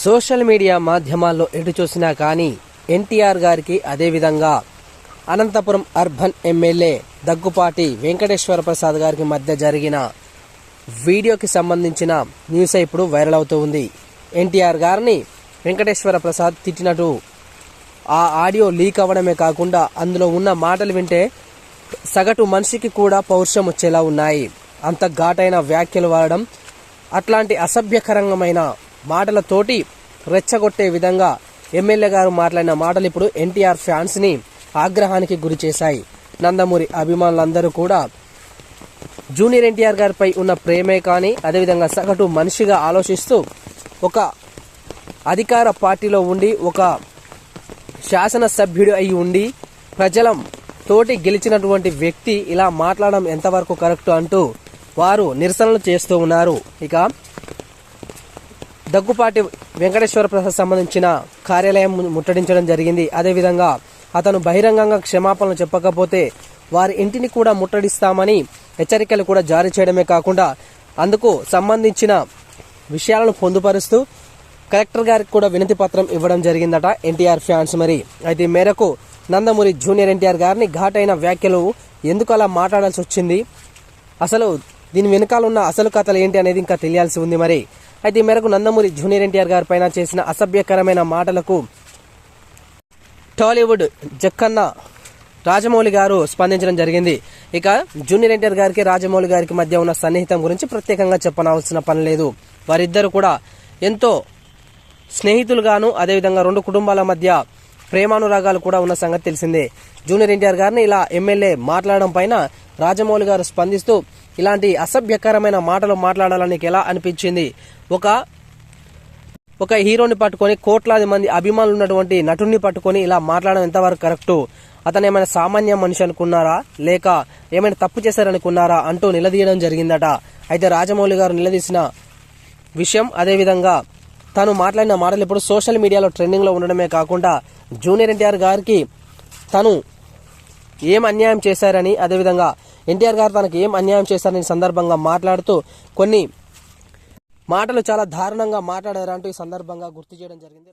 Social media మాధ్యమాల్లో ఎటు చూసినా కానీ ఎన్టీఆర్ గారికి అదేవిధంగా అనంతపురం అర్బన్ ఎమ్మెల్యే దగ్గుపాటి వెంకటేశ్వర ప్రసాద్ గారికి మధ్య జరిగిన వీడియోకి సంబంధించిన న్యూస్ ఇప్పుడు వైరల్ అవుతూ ఉంది. ఎన్టీఆర్ గారిని వెంకటేశ్వర ప్రసాద్ తిట్టినట్టు ఆ ఆడియో లీక్ అవ్వడమే కాకుండా అందులో ఉన్న మాటలు వింటే సగటు మనిషికి కూడా పౌరుషం వచ్చేలా ఉన్నాయి. అంత ఘాటైన వ్యాఖ్యలు వాడడం అట్లాంటి అసభ్యకరంగమైన మాటలతోటి రెచ్చగొట్టే విధంగా ఎమ్మెల్యే గారు మాట్లాడిన మాటలు ఇప్పుడు ఎన్టీఆర్ ఫ్యాన్స్ని ఆగ్రహానికి గురి చేశాయి. నందమూరి అభిమానులందరూ కూడా జూనియర్ ఎన్టీఆర్ గారిపై ఉన్న ప్రేమే కానీ అదేవిధంగా సగటు మనిషిగా ఆలోచిస్తూ ఒక అధికార పార్టీలో ఉండి ఒక శాసనసభ్యుడు అయి ఉండి ప్రజల తోటి గెలిచినటువంటి వ్యక్తి ఇలా మాట్లాడడం ఎంతవరకు కరెక్ట్ అంటూ వారు నిరసనలు చేస్తూ ఉన్నారు. ఇక దగ్గుపాటి వెంకటేశ్వర ప్రసాద్ సంబంధించిన కార్యాలయం ముట్టడించడం జరిగింది. అదేవిధంగా అతను బహిరంగంగా క్షమాపణలు చెప్పకపోతే వారి ఇంటిని కూడా ముట్టడిస్తామని హెచ్చరికలు కూడా జారీ చేయడమే కాకుండా అందుకు సంబంధించిన విషయాలను పొందుపరుస్తూ కలెక్టర్ గారికి కూడా వినతి పత్రం ఇవ్వడం జరిగిందట ఎన్టీఆర్ ఫ్యాన్స్ మరి. అయితే మేరకు నందమూరి జూనియర్ ఎన్టీఆర్ గారిని ఘాటైన వ్యాఖ్యలు ఎందుకు అలా మాట్లాడాల్సి వచ్చింది? అసలు దీని వెనకాల ఉన్న అసలు కథలు ఏంటి అనేది ఇంకా తెలియాల్సి ఉంది మరి. అయితే ఈ మేరకు నందమూరి జూనియర్ ఎన్టీఆర్ గారి పైన చేసిన అసభ్యకరమైన మాటలకు టాలీవుడ్ జక్కన్న రాజమౌళి గారు స్పందించడం జరిగింది. ఇక జూనియర్ ఎన్టీఆర్ గారికి రాజమౌళి గారికి మధ్య ఉన్న సన్నిహితం గురించి ప్రత్యేకంగా చెప్పనవలసిన పని లేదు. వారిద్దరు కూడా ఎంతో స్నేహితులుగాను అదేవిధంగా రెండు కుటుంబాల మధ్య ప్రేమానురాగాలు కూడా ఉన్న సంగతి తెలిసిందే. జూనియర్ ఎన్టీఆర్ గారిని ఇలా ఎమ్మెల్యే మాట్లాడడం పైన రాజమౌళి గారు స్పందిస్తూ ఇలాంటి అసభ్యకరమైన మాటలు మాట్లాడాలని ఎలా అనిపించింది? ఒక ఒక హీరోని పట్టుకొని కోట్లాది మంది అభిమానులు ఉన్నటువంటి నటుడిని పట్టుకొని ఇలా మాట్లాడడం ఎంతవరకు కరెక్టు? అతను ఏమైనా సామాన్య మనిషి అనుకున్నారా? లేక ఏమైనా తప్పు చేశారనుకున్నారా? అంటూ నిలదీయడం జరిగిందట. అయితే రాజమౌళి గారు నిలదీసిన విషయం అదేవిధంగా తను మాట్లాడిన మాటలు ఇప్పుడు సోషల్ మీడియాలో ట్రెండింగ్లో ఉండడమే కాకుండా జూనియర్ ఎన్టీఆర్ గారికి తను ఏం అన్యాయం చేశారని అదేవిధంగా ఎన్టీఆర్ గారు తనకు ఏం అన్యాయం చేశారని సందర్భంగా మాట్లాడుతూ కొన్ని మాటలు చాలా దారుణంగా మాట్లాడారంటూ ఈ సందర్భంగా గుర్తు చేయడం జరిగింది.